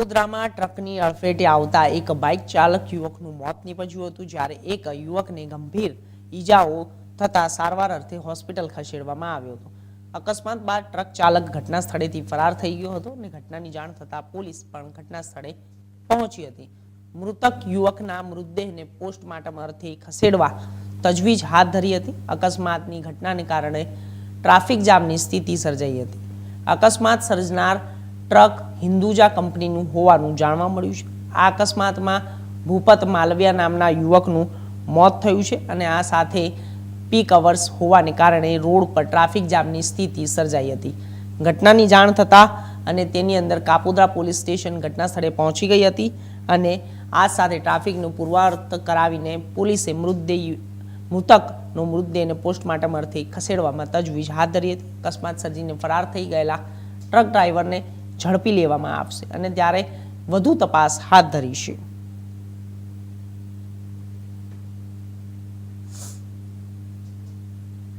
વડોદરામાં ટ્રકની અડફેટે આવતા એક બાઇક ચાલક યુવકનું મોત નીપજ્યું હતું, જ્યારે એક યુવકને ગંભીર ઈજાઓ થતા સારવાર અર્થે હોસ્પિટલ ખસેડવામાં આવ્યો હતો. અકસ્માત બાદ ટ્રક ચાલક ઘટના સ્થળેથી ફરાર થઈ ગયો હતો અને ઘટનાની જાણ થતાં પોલીસ પણ ઘટના સ્થળે પહોંચી હતી. મૃતક યુવકના મૃતદેહને પોસ્ટમોર્ટમ અર્થે ખસેડવા તજવીજ હાથ ધરી હતી. અકસ્માતની ઘટનાને કારણે ટ્રાફિક જામની સ્થિતિ સર્જાઈ હતી. અકસ્માત સર્જનાર ટ્રક હિન્દુજા કંપનીનું હોવાનું જાણવા મળ્યું છે. આ અકસ્માતમાં ભૂપત માલવિયા નામના યુવકનું મોત થયું છે અને આ સાથે પીક અવર્સ હોવાને કારણે રોડ પર ટ્રાફિક જામની સ્થિતિ સર્જાઈ હતી. ઘટનાની જાણ થતાં અને તેની અંદર કાપોદ્રા પોલીસ સ્ટેશન ઘટના સ્થળે પહોંચી ગઈ હતી અને આ સાથે ટ્રાફિકનું પૂર્વાર્થ કરાવીને પોલીસે મૃતદેહ મૃતકનો મૃતદેહને પોસ્ટમોર્ટમ અર્થે ખસેડવામાં તજવીજ હાથ ધરી હતી. અકસ્માત સર્જીને ફરાર થઈ ગયેલા ટ્રક ડ્રાઈવરને ઝડપી લેવામાં આવશે અને ત્યારે વધુ તપાસ હાથ ધરી છે